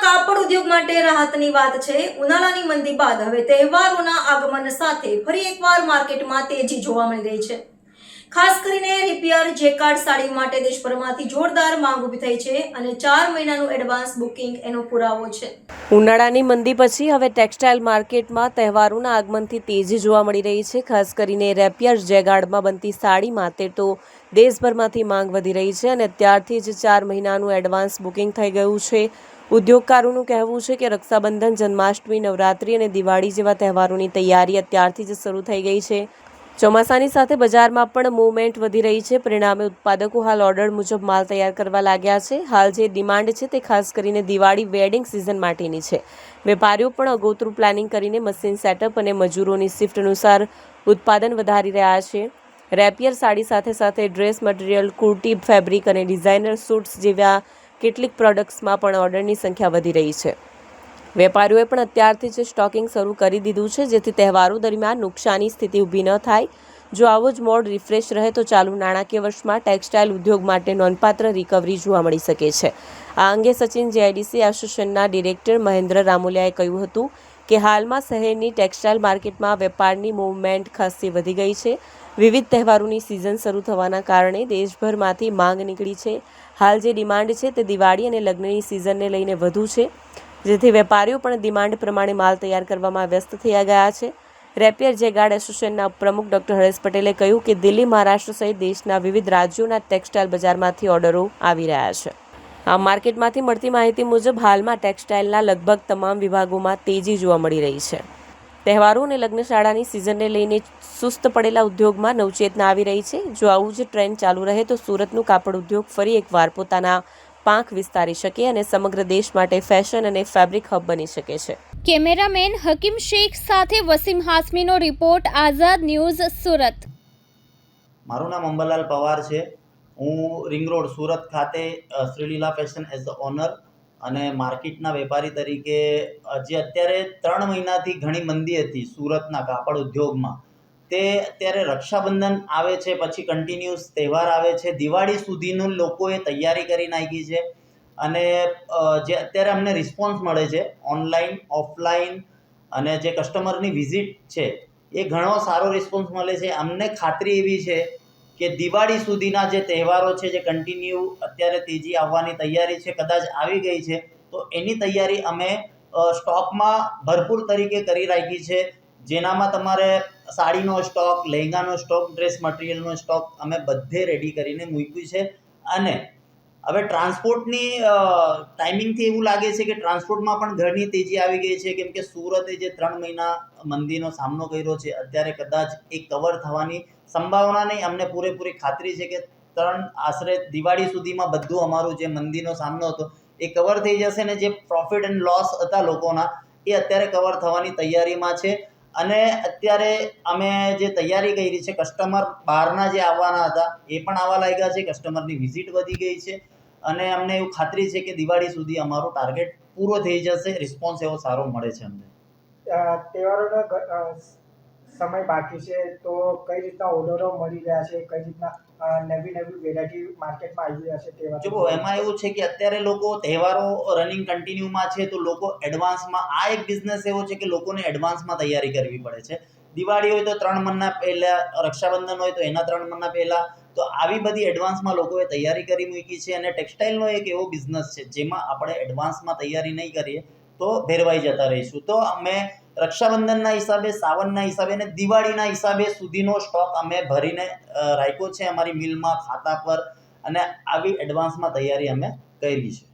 કાપડ ઉદ્યોગ માટે રાહતની વાત છે. ઉનાળાની મંદી બાદ હવે તહેવારોના આગમન સાથે ફરી એકવાર માર્કેટમાં તેજી જોવા મળી રહી છે. ખાસ કરીને રિપેર જેકાર્ડ સાડી માટે દેશભરમાંથી જોરદાર માંગ ઊભી થઈ છે અને ચાર મહિનાનું એડવાન્સ બુકિંગ એનો પુરાવો છે. ઉનાળાની મંદી પછી હવે ટેક્સટાઇલ માર્કેટમાં તહેવારોના આગમનથી તેજી જોવા મળી રહી છે. ખાસ કરીને રેપિયર જેગાર્ડમાં બનતી સાડી માટે તો દેશભરમાંથી માંગ વધી રહી છે અને અત્યારથી જ ચાર મહિનાનું એડવાન્સ બુકિંગ થઈ ગયું છે. ઉદ્યોગકારોનું કહેવું છે કે રક્ષાબંધન, જન્માષ્ટમી, નવરાત્રિ અને દિવાળી જેવા તહેવારોની તૈયારી અત્યારથી જ શરૂ થઈ ગઈ છે. ચોમાસાની સાથે બજારમાં પણ મૂવમેન્ટ વધી રહી છે. પરિણામે ઉત્પાદકો હાલ ઓર્ડર મુજબ માલ તૈયાર કરવા લાગ્યા છે. હાલ જે ડિમાન્ડ છે તે ખાસ કરીને દિવાળી વેડિંગ સિઝન માટેની છે. વેપારીઓ પણ અગોતરું પ્લાનિંગ કરીને મશીન સેટઅપ અને મજૂરોની શિફ્ટ અનુસાર ઉત્પાદન વધારી રહ્યા છે. રેપિયર સાડી સાથે સાથે dress material kurti fabric and designer suits જેવા કેટલીક પ્રોડક્ટ્સમાં પણ ઓર્ડરની સંખ્યા વધી રહી છે. વેપારીઓએ પણ અત્યારથી જ સ્ટોકિંગ શરૂ કરી દીધું છે, જેથી તહેવારો દરમિયાન નુકસાની સ્થિતિ ઊભી ન થાય. જો આવો જ મોડ રિફ્રેશ રહે તો ચાલુ નાણાકીય વર્ષમાં ટેક્સટાઇલ ઉદ્યોગ માટે નોંધપાત્ર રિકવરી જોવા મળી શકે છે. આ અંગે સચિન જેઆઈડીસી એસોસિએશનના ડિરેક્ટર મહેન્દ્ર રામોલિયાએ કહ્યું હતું કે હાલમાં શહેરની ટેક્સટાઇલ માર્કેટમાં વેપારની મૂવમેન્ટ ખાસી વધી ગઈ છે. વિવિધ તહેવારોની સિઝન શરૂ થવાના કારણે દેશભરમાંથી માંગ નીકળી છે. હાલ જે ડિમાન્ડ છે તે દિવાળી અને લગ્નની સિઝનને લઈને વધુ છે. જેથી વેપારીઓ પણ ડિમાન્ડ પ્રમાણે માલ તૈયાર કરવામાં વ્યસ્ત થયા ગયા છે. રેપિયર જેગાર્ડ એસોસિએશનના પ્રમુખ ડોક્ટર હરેશ પટેલે કહ્યું કે દિલ્હી, મહારાષ્ટ્ર સહિત દેશના વિવિધ રાજ્યોના ટેક્સટાઇલ બજારમાંથી ઓર્ડરો આવી રહ્યા છે. આ માર્કેટમાંથી મળતી માહિતી મુજબ હાલમાં ટેક્સટાઇલના લગભગ તમામ વિભાગોમાં તેજી જોવા મળી રહી છે. તહેવારો અને લગ્નશાળાની સિઝનને લઈને સુસ્ત પડેલા ઉદ્યોગમાં નવચેતના આવી રહી છે. જો આવું જ ટ્રેન્ડ ચાલુ રહે તો સુરતનું કાપડ ઉદ્યોગ ફરી એકવાર પોતાના પાંખ વિસ્તારી શકે અને સમગ્ર દેશ માટે ફેશન અને ફેબ્રિક હબ બની શકે છે. કેમેરામેન હકીમ શેખ સાથે વસીમ હાસમીનો રિપોર્ટ આઝાદ ન્યૂઝ સુરત. મારું નામ અંબરલાલ પવાર છે. હું રિંગ રોડ સુરત ખાતે Shreeleela fashion as the owner અને માર્કેટના વેપારી તરીકે જે અત્યારે ત્રણ મહિનાથી ઘણી મંદી હતી સુરતના કાપડ ઉદ્યોગમાં. તે અત્યારે રક્ષાબંધન આવે છે, પછી કન્ટિન્યુઅસ તહેવાર આવે છે. દિવાળી સુધીનું લોકોએ તૈયારી કરી નાખી છે અને જે અત્યારે અમને રિસ્પોન્સ મળે છે ઓનલાઈન ઓફલાઈન અને જે કસ્ટમરની વિઝિટ છે, એ ઘણો સારો રિસ્પોન્સ મળે છે. અમને ખાતરી એવી છે કે દિવાળી સુધીના જે તહેવારો છે, જે કન્ટિન્યુ અત્યારે તેજી આવવાની તૈયારી છે, કદાચ આવી ગઈ છે, તો એની તૈયારી અમે સ્ટોકમાં ભરપૂર તરીકે કરી રાખી છે. જેનામાં તમારે સાડીનો સ્ટોક લહેંગાનો સ્ટોક ડ્રેસ મટીરિયલનો સ્ટોક અમે બધે રેડી કરીને મૂક્યું છે. અને હવે ટ્રાન્સપોર્ટની ટાઈમિંગથી એવું લાગે છે કે ટ્રાન્સપોર્ટમાં પણ ઘણી તેજી આવી ગઈ છે. કેમ કે સુરતે જે ત્રણ મહિના મંદીનો સામનો કર્યો છે, અત્યારે કદાચ એ કવર થવાની સંભાવના નહીં. અમને પૂરેપૂરી ખાતરી છે કે ત્રણ, આશરે દિવાળી સુધીમાં બધું અમારું જે મંદીનો સામનો હતો, એ કવર થઈ જશે ને જે પ્રોફિટ એન્ડ લોસ હતા લોકોના, એ અત્યારે કવર થવાની તૈયારીમાં છે. અને અત્યારે અમે જે તૈયારી કરી છે કસ્ટમર બહારના જે આવવાના હતા, એ પણ આવવા લાગ્યા છે. કસ્ટમરની વિઝિટ વધી ગઈ છે અને અમને એવું ખાતરી છે કે દિવાળી સુધી અમારો ટાર્ગેટ પૂરો થઈ જશે. રિસ્પોન્સ એવો સારો મળે છે અમને. તહેવારોનો સમય બાકી છે, તો કઈ રીતના ઓર્ડરો મળી રહ્યા છે, કઈ રીતના નવી નવી વેરાયટી માર્કેટમાં આવી રહ્યા છે તહેવાર જો એમાં એવું છે કે અત્યારે લોકો તહેવારો રનિંગ કન્ટિન્યુમાં છે, તો લોકો એડવાન્સમાં આ એક બિઝનેસ એવો છે કે લોકોને એડવાન્સમાં તૈયારી કરવી પડે છે. દિવાળી હોય તો ત્રણ મહિના પહેલાં, રક્ષાબંધન હોય તો એના ત્રણ મહિના પહેલાં, તો આવી બધી એડવાન્સમાં લોકોએ તૈયારી કરી મૂકી છે અને ટેક્સટાઇલનો એક એવો બિઝનેસ છે, જેમાં આપણે એડવાન્સમાં તૈયારી નહીં કરીએ, તો ભેરવાઈ જતા રહીશું. તો અમે રક્ષાબંધનના હિસાબે, સાવનના હિસાબે અને દિવાળીના હિસાબે સુધીનો સ્ટોક અમે ભરીને રાખ્યો છે અમારી મિલમાં ખાતા પર અને આવી એડવાન્સમાં તૈયારી અમે કરી છે.